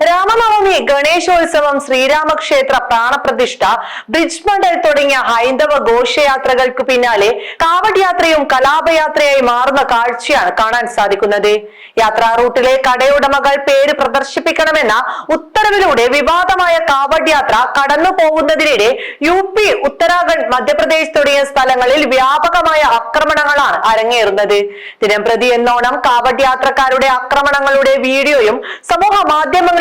രാമനവമി ഗണേശോത്സവം ശ്രീരാമക്ഷേത്ര പ്രാണപ്രതിഷ്ഠ ബ്രിഡ്ജ് മണ്ഡൽ തുടങ്ങിയ ഹൈന്ദവ ഘോഷയാത്രകൾക്ക് പിന്നാലെ കാവഡ് യാത്രയും കലാപയാത്രയായി മാറുന്ന കാഴ്ചയാണ് കാണാൻ സാധിക്കുന്നത്. യാത്രാ റൂട്ടിലെ കടയുടമകൾ പേര് പ്രദർശിപ്പിക്കണമെന്ന ഉത്തരവിലൂടെ വിവാദമായ കാവഡ് യാത്ര കടന്നു പോകുന്നതിനിടെ യു പി ഉത്തരാഖണ്ഡ് മധ്യപ്രദേശ് തുടങ്ങിയ സ്ഥലങ്ങളിൽ വ്യാപകമായ ആക്രമണങ്ങളാണ് അരങ്ങേറുന്നത്. ദിനംപ്രതി എന്നോണം കാവഡ് യാത്രക്കാരുടെ ആക്രമണങ്ങളുടെ വീഡിയോയും സമൂഹ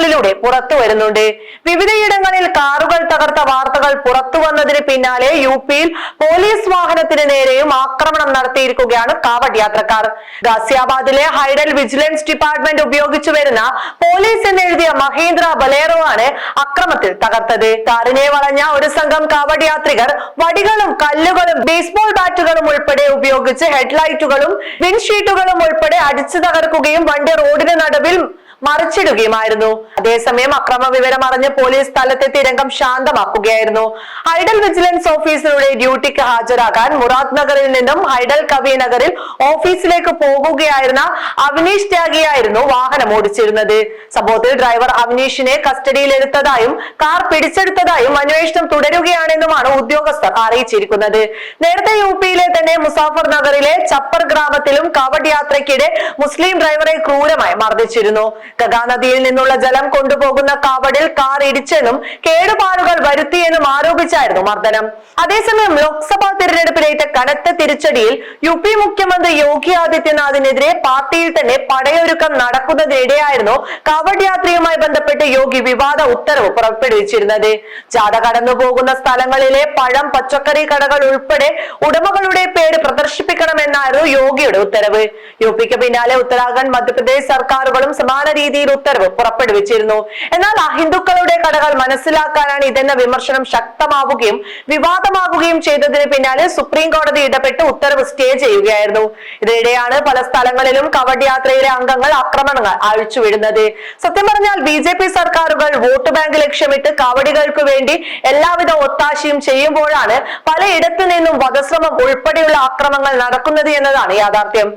മാധ്യമങ്ങളിലൂടെ പുറത്തു വരുന്നുണ്ട്. വിവിധയിടങ്ങളിൽ കാറുകൾ തകർത്ത വാർത്തകൾ പുറത്തു വന്നതിന് പിന്നാലെ യു പിയിൽ പോലീസ് വാഹനത്തിന് നേരെയും ആക്രമണം നടത്തിയിരിക്കുകയാണ് കാവഡ് യാത്രക്കാർ. ഗാസിയാബാദിലെ ഹൈഡൽ വിജിലൻസ് ഡിപ്പാർട്ട്മെന്റ് ഉപയോഗിച്ചു വരുന്ന പോലീസ് എന്നെഴുതിയ മഹേന്ദ്ര ബലേറോ ആണ് അക്രമത്തിൽ തകർത്തത്. കാറിനെ വളഞ്ഞ ഒരു സംഘം കാവഡ് യാത്രികർ വടികളും കല്ലുകളും ബേസ്ബോൾ ബാറ്റുകളും ഉൾപ്പെടെ ഉപയോഗിച്ച് ഹെഡ്ലൈറ്റുകളും വിൻഷീറ്റുകളും ഉൾപ്പെടെ അടിച്ചു തകർക്കുകയും വണ്ടി റോഡിന് നടുവിൽ മറിച്ചിടുകയുമായിരുന്നു. അതേസമയം അക്രമ വിവരം അറിഞ്ഞ് പോലീസ് സ്ഥലത്തെത്തി രംഗം ശാന്തമാക്കുകയായിരുന്നു. ഹൈഡൽ വിജിലൻസ് ഓഫീസിലൂടെ ഡ്യൂട്ടിക്ക് ഹാജരാകാൻ മുറാദ് നഗറിൽ നിന്നും ഹൈഡൽ കവി നഗറിൽ ഓഫീസിലേക്ക് പോകുകയായിരുന്ന അവനീഷ് ത്യാഗിയായിരുന്നു വാഹനം ഓടിച്ചിരുന്നത്. സംഭവത്തിൽ ഡ്രൈവർ അവനീഷിനെ കസ്റ്റഡിയിലെടുത്തതായും കാർ പിടിച്ചെടുത്തതായും അന്വേഷണം തുടരുകയാണെന്നുമാണ് ഉദ്യോഗസ്ഥർ അറിയിച്ചിരിക്കുന്നത്. നേരത്തെ യു പിയിലെ തന്നെ മുസാഫർ നഗറിലെ ചപ്പർ ഗ്രാമത്തിലും കവഡ് യാത്രയ്ക്കിടെ മുസ്ലിം ഡ്രൈവറെ ക്രൂരമായി മർദ്ദിച്ചിരുന്നു. ഗഗാനദിയിൽ നിന്നുള്ള ജലം കൊണ്ടുപോകുന്ന കാവടിൽ കാർ ഇടിച്ചെന്നും കേടുപാടുകൾ വരുത്തിയെന്നും ആരോപിച്ചായിരുന്നു മർദ്ദനം. അതേസമയം ലോക്സഭാ തിരഞ്ഞെടുപ്പിലേറ്റ കനത്ത തിരിച്ചടിയിൽ യു പി മുഖ്യമന്ത്രി യോഗി ആദിത്യനാഥിനെതിരെ പാർട്ടിയിൽ തന്നെ പടയൊരുക്കം നടക്കുന്നതിനിടെയായിരുന്നു കാവഡ് യാത്രയുമായി ബന്ധപ്പെട്ട് യോഗി വിവാദ ഉത്തരവ് പുറപ്പെടുവിച്ചിരുന്നത്. ജാഥ കടന്നു പോകുന്ന സ്ഥലങ്ങളിലെ പഴം പച്ചക്കറി കടകൾ ഉൾപ്പെടെ ഉടമകളുടെ പേര് പ്രദർശിപ്പിക്കണമെന്നായിരുന്നു യോഗിയുടെ ഉത്തരവ്. യു പിക്ക് പിന്നാലെ ഉത്തരാഖണ്ഡ് മധ്യപ്രദേശ് സർക്കാരുകളും സമാന രീതിയിൽ ഉത്തരവ് പുറപ്പെടുവിച്ചിരുന്നു. എന്നാൽ അഹിന്ദുക്കളുടെ കടകൾ മനസ്സിലാക്കാനാണ് ഇതെന്ന വിമർശനം ശക്തമാവുകയും വിവാദമാകുകയും ചെയ്തതിന് പിന്നാലെ സുപ്രീം കോടതി ഇടപെട്ട് ഉത്തരവ് സ്റ്റേ ചെയ്യുകയായിരുന്നു. ഇതിനിടെയാണ് പല സ്ഥലങ്ങളിലും കവഡ് യാത്രയിലെ അംഗങ്ങൾ ആക്രമണങ്ങൾ അഴിച്ചുവിടുന്നത്. സത്യം പറഞ്ഞാൽ ബി ജെ പി സർക്കാരുകൾ വോട്ട് ബാങ്ക് ലക്ഷ്യമിട്ട് കവടികൾക്ക് വേണ്ടി എല്ലാവിധ ഒത്താശയും ചെയ്യുമ്പോഴാണ് പലയിടത്തു നിന്നും വധശ്രമം ഉൾപ്പെടെയുള്ള ആക്രമങ്ങൾ നടക്കുന്നത് എന്നതാണ് യാഥാർത്ഥ്യം.